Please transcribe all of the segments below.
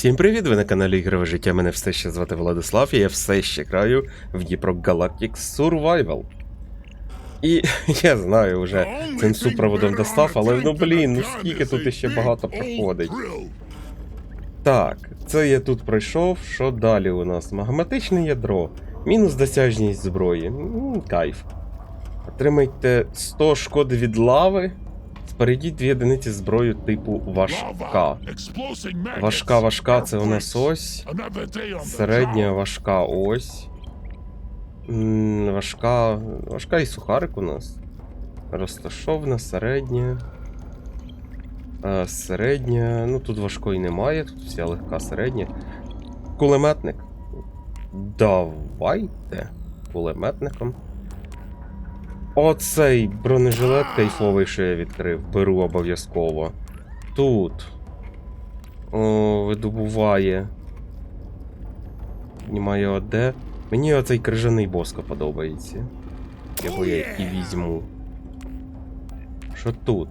Всім привіт! Ви на каналі Ігрове життя. Мене все ще звати Владислав, і я все ще граю в Dnipro Galactic Survival. І я знаю вже цим супроводом достав, але ну блін, ну скільки тут іще багато проходить. Так, це я тут пройшов. Що далі у нас? Магматичне ядро. Мінус досяжність зброї. М, Кайф. Отримайте 100 шкоди від лави. Спереді дві одиниці зброю типу важка. Важка, важка, це у нас ось. Середня важка ось. Важка. Важка і сухарик у нас. Розташована, середня. Е, Середня. Ну тут важкої немає, тут вся легка середня. Кулеметник. Давайте. Кулеметником. Оцей бронежилет кайфовий, що я відкрив. Беру обов'язково. Тут. О, видобуває. Піднімає ОД. Мені оцей крижаний боско подобається. Його я і візьму. Що тут?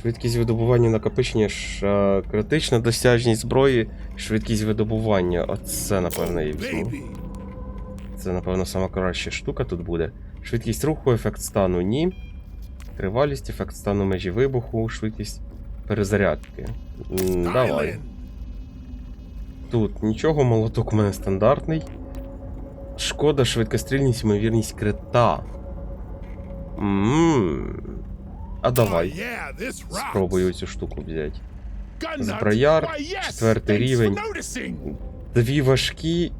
Швидкість видобування накопичення, ш... критична досяжність зброї, швидкість видобування. Оце, напевно, я візьму. Це, напевно, сама краща штука тут буде. Швидкість руху, ефект стану ні. Тривалість, ефект стану межі вибуху, швидкість перезарядки. М, Давай. Тут нічого, молоток у мене стандартний. Шкода, швидкострільність, ймовірність крита. Ммм. А давай. Спробую цю штуку взяти. Зброяр, четвертий рівень. Дві важкі,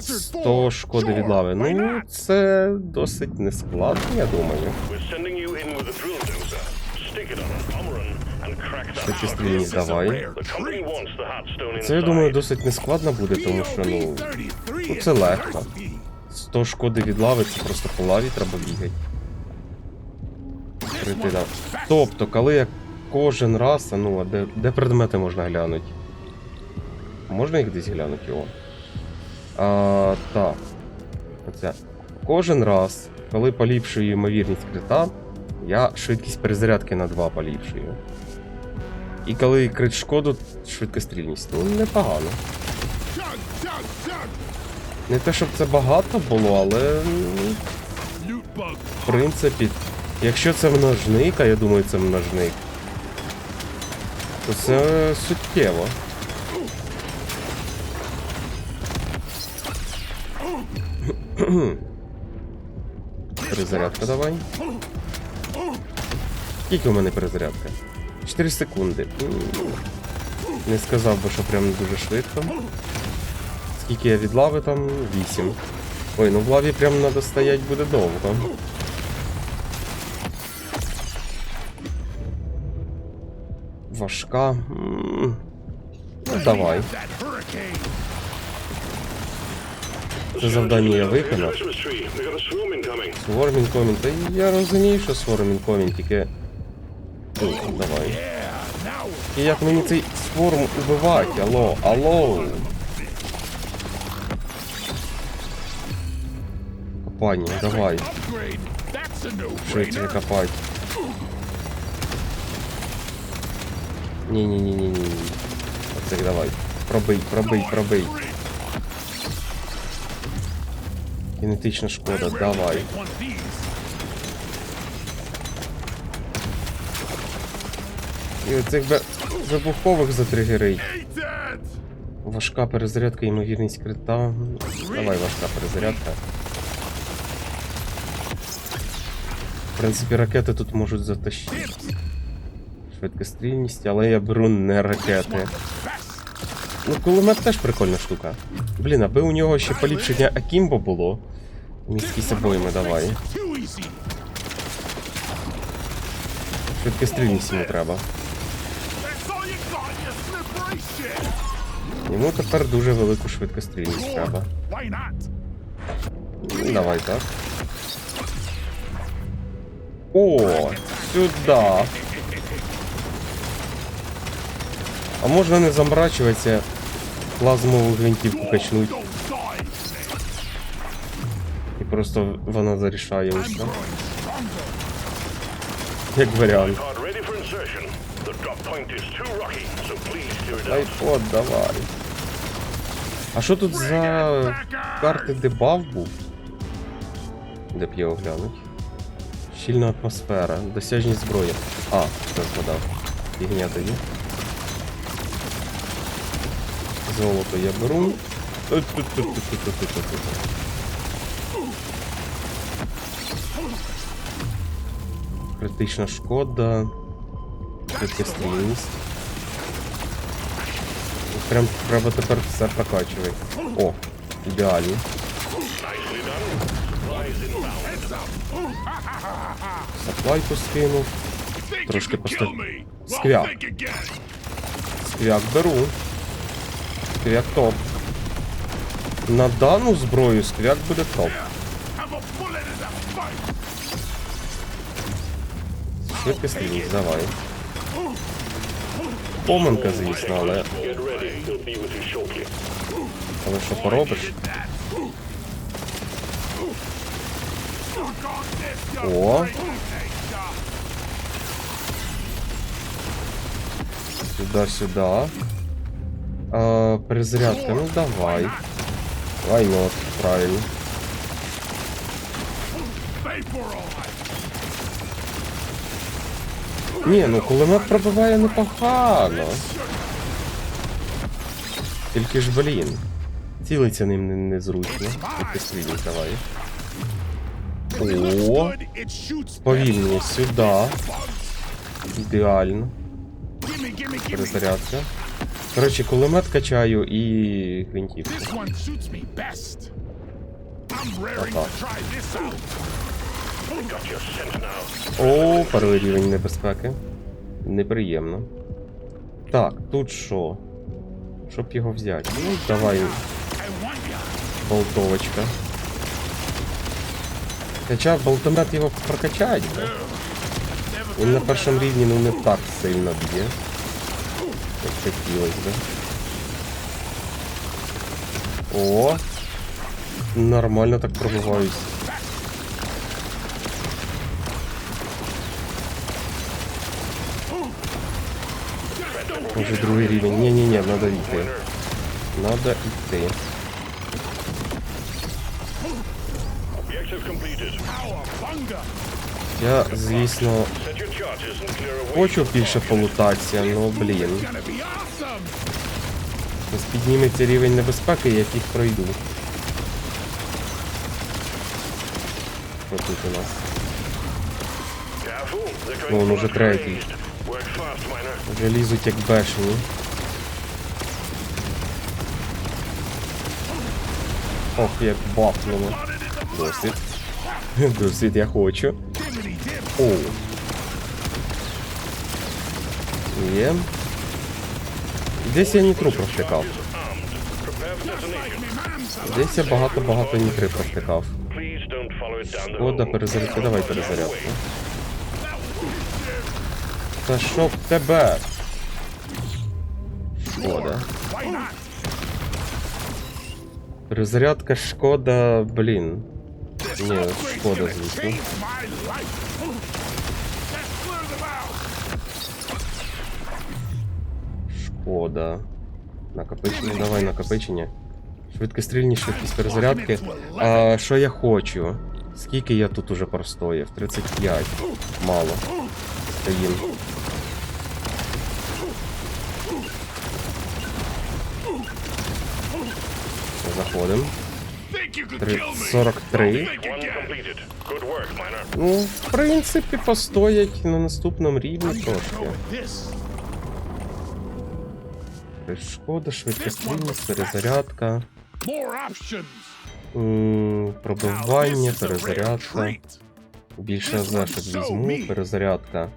100 шкоди від лави. Ну, це досить нескладно, я думаю. Швидкострільність давай. Це, я думаю, досить нескладно буде, тому що, ну, ну це легко. 100 шкоди від лави, це просто по лаві треба бігати. Тобто, коли я кожен раз, а ну, а де, де предмети можна глянути? Можна їх десь глянути його? А, так. Оце. Кожен раз, коли поліпшую ймовірність крита, я швидкість перезарядки на 2 поліпшую. І коли крит шкоду, швидкострільність. Ну, непогано. Не те, щоб це багато було, але ну, в принципі, якщо це множник, а я думаю, це множник, то це суттєво. Перезарядка давай. Скільки у мене перезарядка? 4 секунди. Не сказав би, що прям дуже швидко. Скільки я від лави там? 8. Ой, ну в лаві прям треба стоять буде довго. Важка. Ну, давай. Це завдання я виконав. Сворм інкомінг. Та я розумію, що сворм інкомінг, тільки. Ну, давай. І як мені цей сворм убивати? Алло, алло. Копання, давай. Швидше копать. Ні-ні-ні-ні-ні. Оце давай. Пробий, пробий, пробий. Кінетична шкода, давай. І оцих бе... вибухових затригерить. Важка перезарядка, ймовірність крита. Давай важка перезарядка. В принципі, ракети тут можуть затащити. Швидкострільність, але я беру не ракети. Ну, кулемет теж прикольна штука. Блін, аби у нього ще поліпшення Акімбо було. Міські з обоїми давай. Швидкострільність йому треба. Йому тепер дуже велику швидкострільність треба. Ну, Давай так. О, сюда. А можна не замрачуватися, плазмову гвинтівку качнуть. Просто вона зарішає усе. Як варіант. Айфод, давай. А що тут за карти дебаф був? Де б його глянуть? Щільна атмосфера, досяжність зброї. А, це згадав. Фігня тоді. Золото я беру. Ту-ту-ту-ту-ту-ту-ту-ту. Критична шкода. Швидкострільність. Прям треба тепер все прокачувати. О, ідеально. Саплайку скинув. Трошки постав. Сквяк. Сквяк беру. Сквяк топ. На дану зброю сквяк буде топ. Швидкострільність, давай. Помилка, звісно, але. Але що поробиш? О! Сюда, сюда. А, перезарядка, ну давай. Why not, правильно. Ні, ну кулемет пробиває непогано. Тільки ж, блін. Цілиться ним незручно. Стрільник давай. О, повільні сюди. Ідеально. Перезарядка. Коротше, кулемет качаю і гвинтівку. This О, перший рівень небезпеки. Неприємно. Так, тут що? Щоб його взяти. Ну, давай, болтовочка. Хоча болтомет його прокачать, да? Він на першому рівні ну не так сильно б'є. Як хотілось би. О! Нормально так пробиваюсь. Уже другий рівень. Ні-ні-ні, надо йти. Надо йти. Я, звісно, хочу більше полутатися, ну блін. Ось підніметься рівень небезпеки, я їх пройду. Що тут у нас? Ну, он уже третій. Вже лізуть як бешені. Ох, як бахнуло. Досить. Досить я хочу. Оу. Є. Десь я нітру провтикав. Десь я багато-багато нітри провтикав. Шкода, перезарядка, давай перезарядку. Та що в тебе? Шкода. Перезарядка шкода, блін. Ні, шкода, звісно. Шкода. Накопичення, давай накопичення. Швидкострільні швидкість перезарядки. А що я хочу? Скільки я тут уже простояв? 35. Мало. Стоїм. Заходим. Think you could Три- kill me? 43. Think One again. completed. Good work, miner. Ну, в принципі, постоять на наступному рівні трошки. Шкода, швидкострільність, перезарядка. Пробивання, перезарядка. Більше so візьму, перезарядка.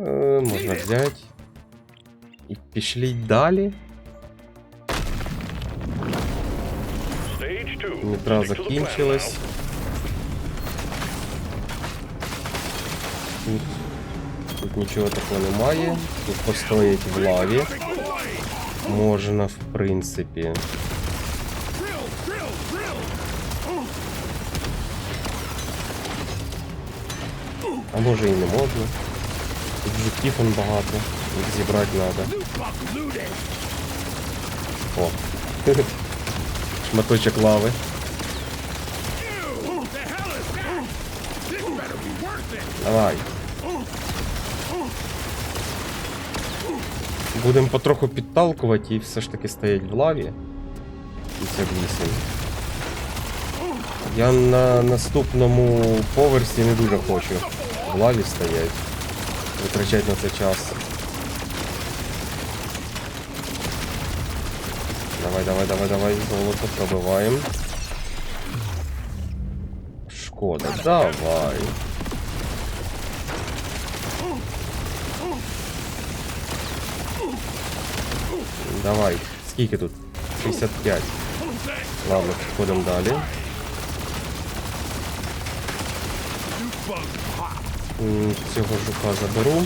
Е, можна взяти. І пішліть далі. Plan закінчилась. Тут, тут нічого такого немає. Тут постоять в лаві. Можна, в принципі. А може і не можна. Тут жуків он багато. Їх зібрати. Loot. О, Шматочок лави. Давай. Будемо потроху підталкувати і все ж таки стоять в лаві. 58. Я на наступному поверсі не дуже хочу в лаві стоять. Витрачати на це час. Давай, давай, давай, давай, золото пробиваємо. Шкода, давай. Давай, скільки тут? 65. Ладно, підходимо далі. М, Цього жука заберу.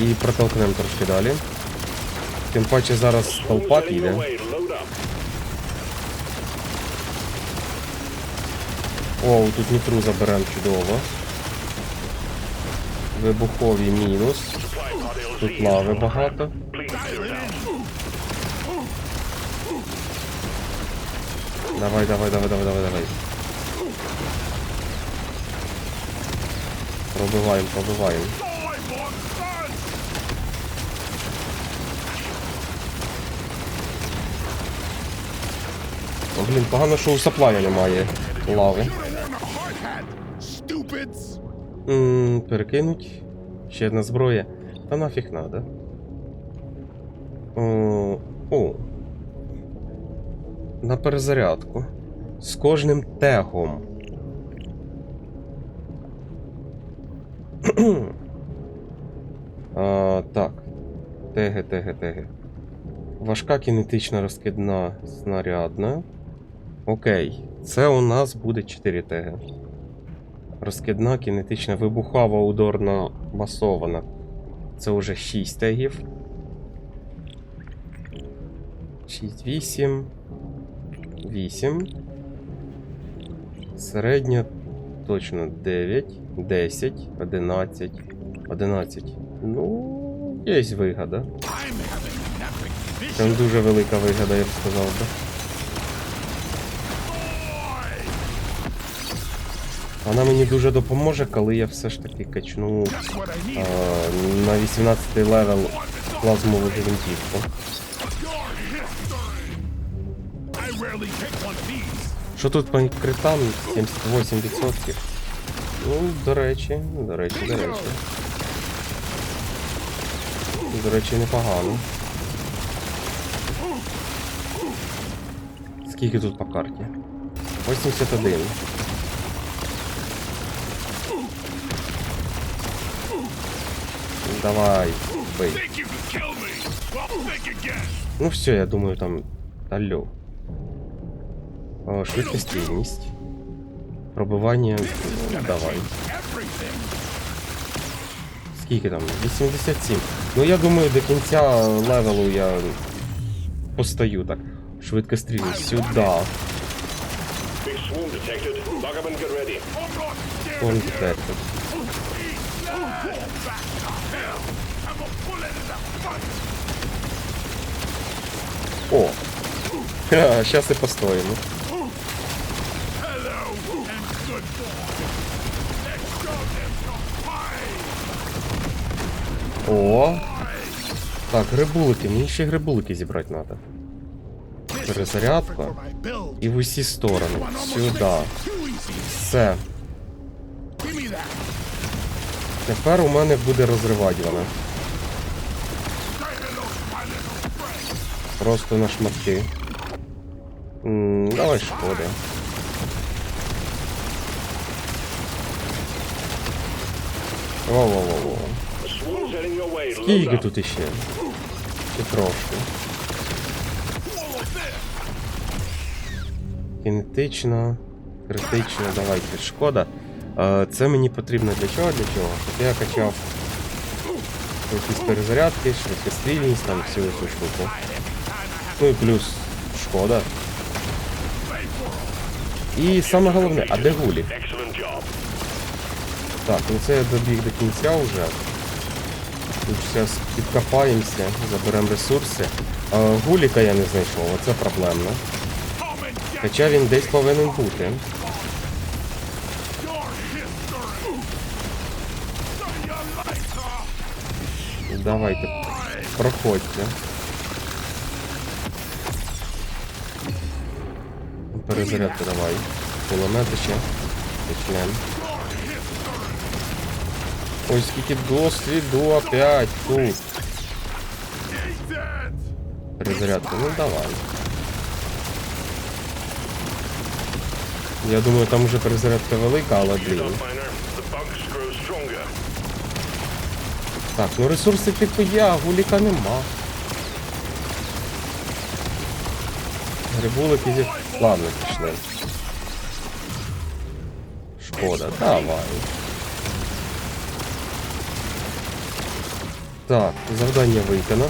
І протолкнемо трошки далі. Тим паче зараз толпа Getting your піде. Load. О, тут нітру заберемо чудово. Вибухові мінус. Тут лави багато. Давай, давай, давай, давай, давай, давай. Пробиваємо, пробиваємо. Блін, погано, що у саплая немає лави. You don't want a hard hat, stupids! М, перекинуть. Ще одна зброя. Та нафіг надо. О, о. На перезарядку. З кожним тегом. а, так. Теги, теги, теги. Важка кінетична розкидна снарядна. Окей. Це у нас буде 4 теги. Розкидна, кінетична, вибухова, ударна, масована. Це вже 6 тегів. 6, 8. 8. Середня точно 9, 10, 11, 11. Ну, є вигода. Vision! Прям дуже велика вигода, я б сказав би. Вона мені дуже допоможе, коли я все ж таки качну а, на 18 левел плазмову гвинтівку. Що тут по критам? 78%. Ну, до речі, до речі, до речі. До речі, непогано. Скільки тут по карті? 81. Think again! Ну все, я думаю, там. Алло. О. Пробивання. Ну, давай. Скільки там? 87. Ну я думаю, до кінця левелу я постою так. Швидкострільність сюди. Big О! Ха, them some fight! О! Так, грибулики. Мені ще грибулики зібрати треба. Перезарядка. І в усі сторони. It! Все. Тепер у мене буде розривати! Просто на шматки. М, давай шкода. Во-во-во-во. Скільки тут іще? Чи трошки? This! Кінетична, давайте. Шкода. Це мені потрібно для чого? Для чого? Щоб я качав якісь перезарядки, швидкострільність, там всю цю штуку. Ну і плюс шкода. І саме головне, а де гулі? Так, ну це я добіг до кінця вже. Тут зараз підкопаємося, заберемо ресурси. Гуліка я не знайшов, оце проблемно. Хоча він десь повинен бути. Давайте, проходьте. Перезарядку давай. Кулемети ще. Почнемо. Ой, скільки досвіду опять тут. Перезарядку, ну давай. Я думаю, там вже перезарядка велика, але блін. Так, ну ресурси типу я, гуліка нема. Грибулики зі... Ладно, пішли. Шкода, давай. Так, завдання виконано.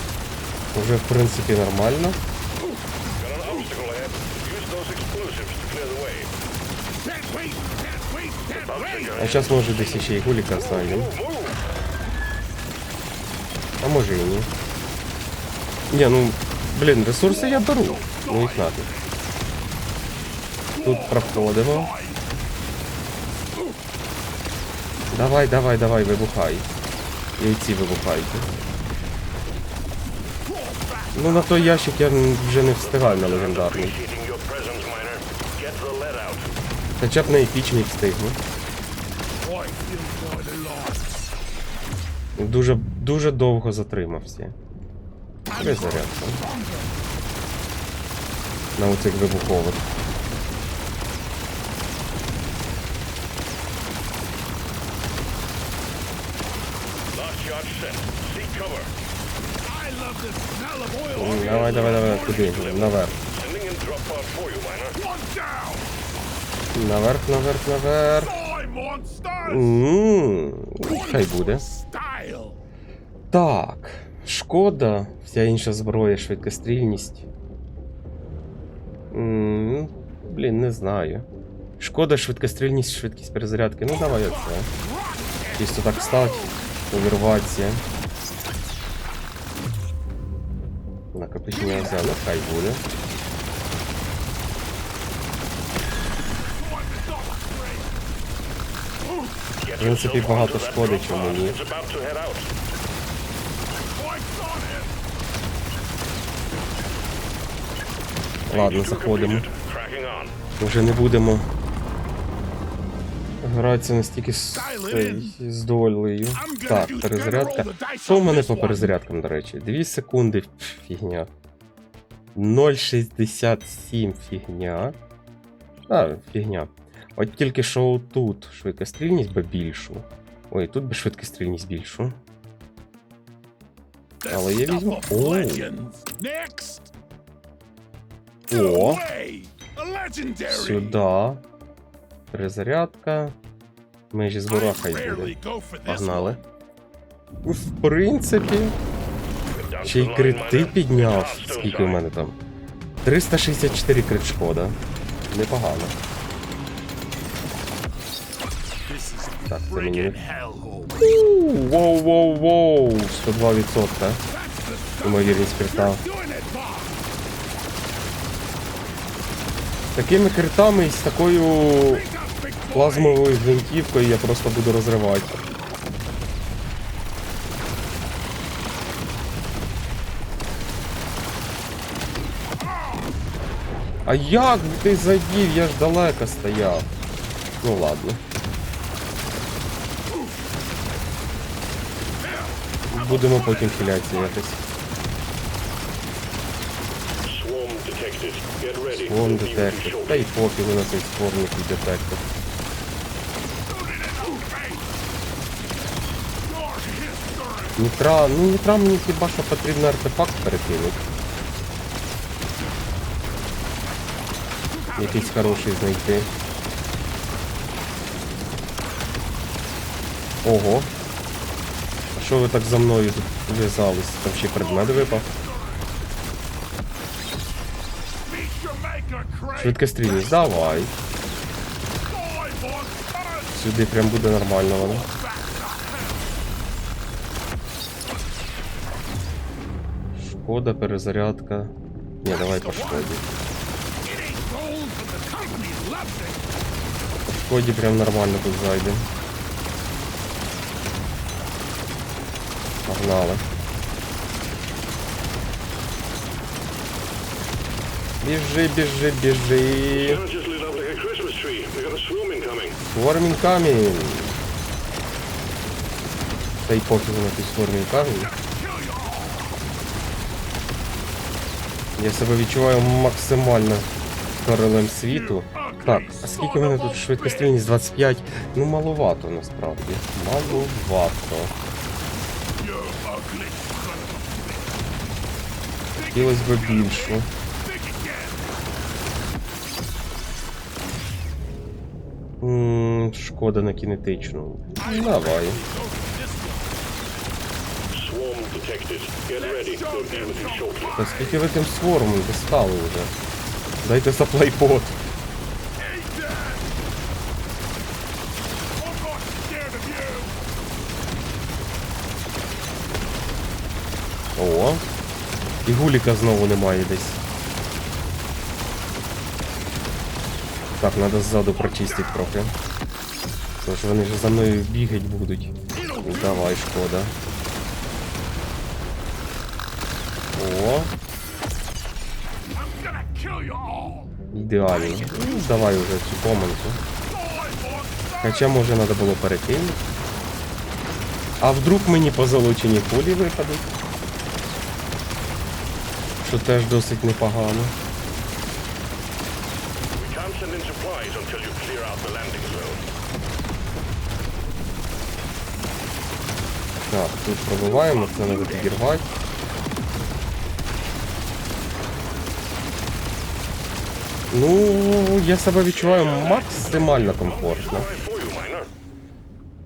Уже в принципі нормально. Got an obstacle ahead. Use those explosives to А може і ні. Ні, ну, блін, ресурси я беру. Ну їх нафіг. Тут проходимо. Давай, давай, давай, вибухай. І ці вибухайте. Ну на той ящик я вже не встигаю на легендарний. Хоча б на епічний встигну. Дуже, дуже довго затримався. Перезарядка. На оцих вибухових. Давай, давай, давай, куди? Наверх. Наверх, наверх, наверх. Ммм, хай буде. Так. Шкода, вся інша зброя, швидкострільність. М, Блін, не знаю. Шкода, швидкострільність, швидкість перезарядки. Ну давай оце. Чисто так стать, увірватися. Накопичення взяв, ну хай буде. В принципі, багато шкоди, чому ні. Ладно, заходимо. Вже не будемо гратися настільки з, з долею. Так, перезарядка. Що в мене по перезарядкам, до речі? 2 секунди фігня. 0,67 фігня. А, фігня. От тільки що тут швидкострільність би більшу. Ой, тут би швидкострільність більшу. Але я візьму. О, Legends. Next. О, сюди. Перезарядка. Межі збора хай буде. Погнали. В принципі, ще й крити підняв. Скільки у мене там? 364 крит шкода. Непогано. Так, це мені. friggin' hellhole. Воу, воу, воу, 102%. Ймовірність крита. Такими критами і з такою плазмовою гвинтівкою я просто буду розривати. А як ти задів? Я ж далеко стояв. Ну ладно. Будемо потім хилятися якось. Вон детектор. Та й пофігу на цей спорник і детектор. Нітра, ну нітра мені хіба що потрібно артефакт перекинути. Якийсь хороший знайти. Ого. А що ви так за мною в'язались? Там ще предмет випав. Craig. Давай. Сюди прям буде нормально воно. Шкода, перезарядка. Ні, давай по шкоді. По шкоді прям нормально тут зайде. Погнали. A swarm incoming. Свормін камінь. Та й пофігу на той свормін камінь. Я себе відчуваю максимально королем світу. Так, а скільки в мене тут швидкострільність 25? Ну маловато насправді. Маловато. Хотілося б більшу. М, Шкода на кінетичну. Давай. Та скільки ви тим свормом достали вже? Дайте саплайпот. О. І гуліка знову немає десь. Так, треба ззаду прочистити трохи. Тож вони ж за мною бігать будуть. Давай, шкода. О, ідеально. Ну, давай уже цю помилку. Хоча може треба було перекинути. А вдруг мені позолочені кулі випадуть? Що теж досить непогано. Send in supplies until you clear out the landing zone. Так, тут пробиваємо, це треба підірвати. Ну, я себе відчуваю максимально комфортно.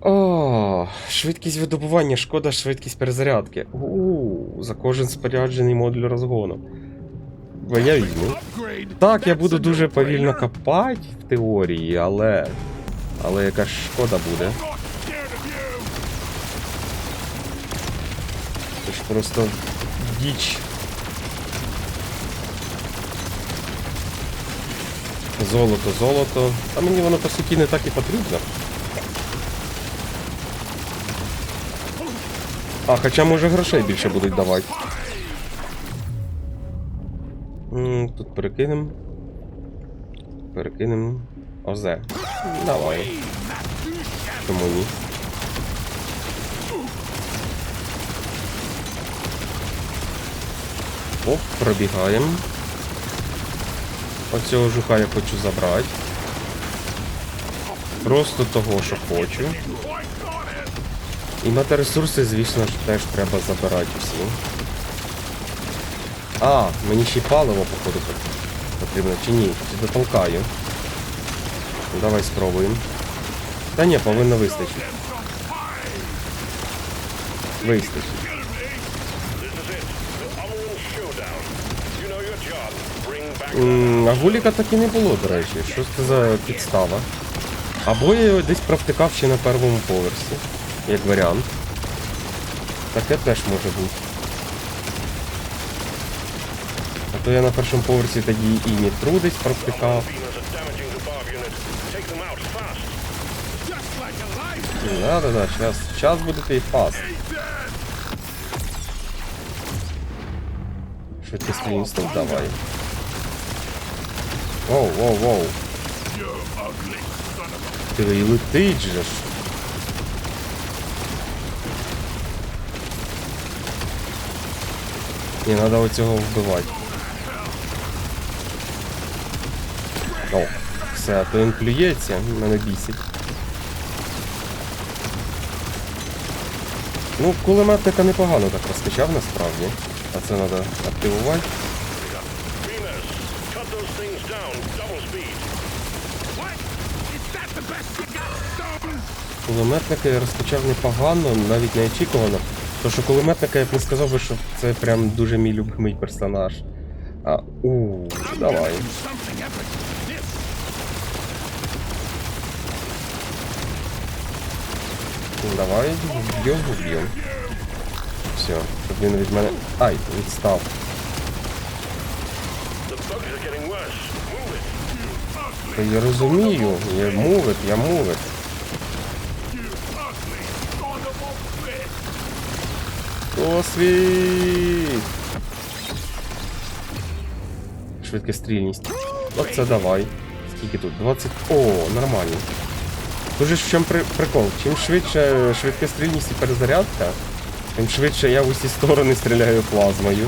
О, швидкість видобування, шкода, швидкість перезарядки. У, за кожен споряджений модуль розгону. Бо я візьму. Так, я буду дуже повільно копати в теорії, але. Але яка ж шкода буде. Це ж просто діч. Золото, золото. А мені воно по суті не так і потрібно. А, хоча може грошей більше будуть давати. Тут перекинем. Перекинем. Озе. Давай. Чому ні? Оп, пробігаємо. Оцього жука я хочу забрати. Просто того, що хочу. І метаресурси, звісно ж, теж треба забирати усі. А, мені ще паливо, походу, потрібно. Чи ні? Чи дотолкаю? Давай спробуємо. Та ні, повинно вистачити. Вистачить. А гуліка так і не було, до речі. Що це за підстава? Або я його десь провтикав ще на першому поверсі, як варіант. Таке теж може бути. А то я на першому поверсі тоді і like a life. Да-да-да, час, час буде і фаст. Швидкісний інстинкт давай. Воу, воу, воу. Ти і летить же ж. Ні, треба оцього вбивати. О, все, а то він плюється, мене бісить. Ну, кулеметника непогано так розкачав насправді. А це треба активувати. Кулеметника я розкачав непогано, навіть не очікувано. То що кулеметника я б не сказав би, що це прям дуже мій любимий персонаж. А, у, давай. Давай, вб'ємо, вб'ємо. Все, щоб він від мене. Ай, відстав. Та я розумію, я мувит, я мувит. Досвід! Швидкострільність. Оце давай. Скільки тут? 20. О, нормально. Дуже ж в чому при... прикол. Чим швидше швидкострільність і перезарядка, тим швидше я в усі сторони стріляю плазмою.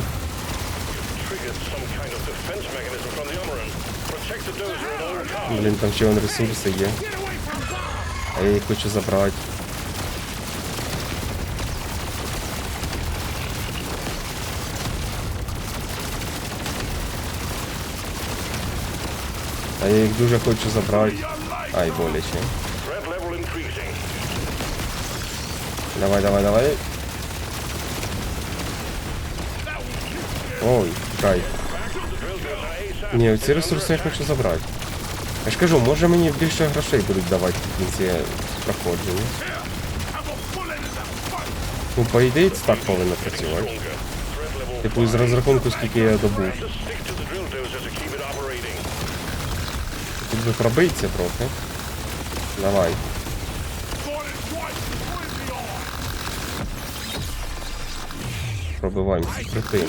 Блін, там ще вон ресурси є. А я їх хочу забрати. А я їх дуже хочу забрати. Ай, боляче. Давай, давай, давай. Ой, кай. Drill dozer ASAP. Ні, ці ресурси я хочу забрати. Я ж кажу, може мені більше грошей будуть давати в кінці проходження. Ну, по ідеї, це так повинно працювати. Типу, з розрахунку, скільки я добув. Тут би пробиться трохи. Давай. Пробиваємося, крути.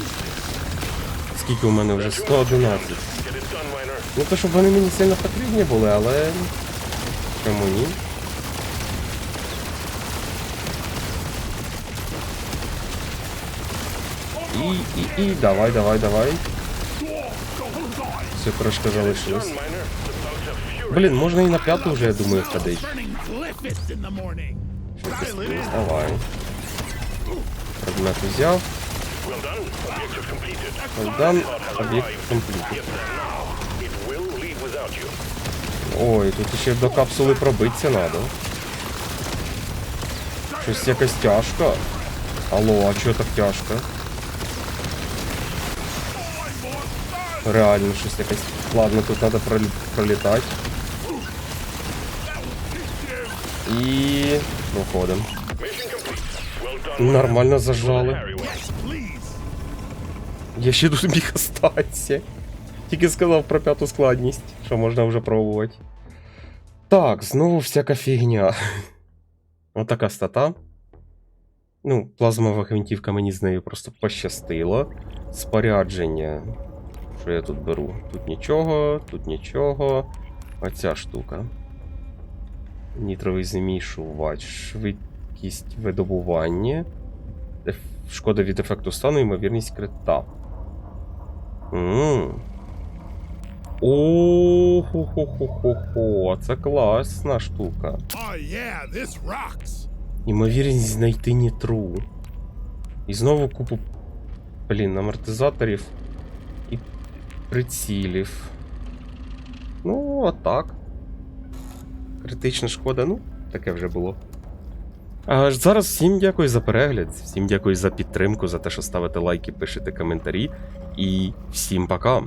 Скільки у мене вже? 111. Get it done, miner. Ну то щоб вони мені сильно потрібні були, але. Чому ні? І, і, і, давай, давай, давай. Все трошки залишилось. Блін, можна і на п'яту вже, я думаю, входить. Давай. Предмет взяв. Well done. Objective completed. Дан, об'єкт компліт. Get there now. It will leave without you. Ой, тут ще до капсули пробитися треба. Щось якось тяжко. Алло, а чого так тяжко? Реально щось якось. Ладно, тут треба пролі... пролітати. І. Виходимо. Нормально зажали. Я ще тут міг остатися. Тільки сказав про п'яту складність, що можна вже пробувати. Так, знову всяка фігня. Отака стата. Ну, плазмова гвинтівка мені з нею просто пощастило. Спорядження. Що я тут беру? Тут нічого, тут нічого. Оця штука. Нітровий змішувач, швидкість видобування. Шкода від ефекту стану, ймовірність крита. Ммм. О-хо-хо-хо-хо-хо. Це класна штука. Oh yeah, this rocks. Ймовірність знайти нітру. І знову купу. Блін, амортизаторів і прицілів. Ну, отак. Критична шкода, ну, таке вже було. А зараз всім дякую за перегляд, всім дякую за підтримку, за те, що ставите лайки, пишете коментарі. І всім пока.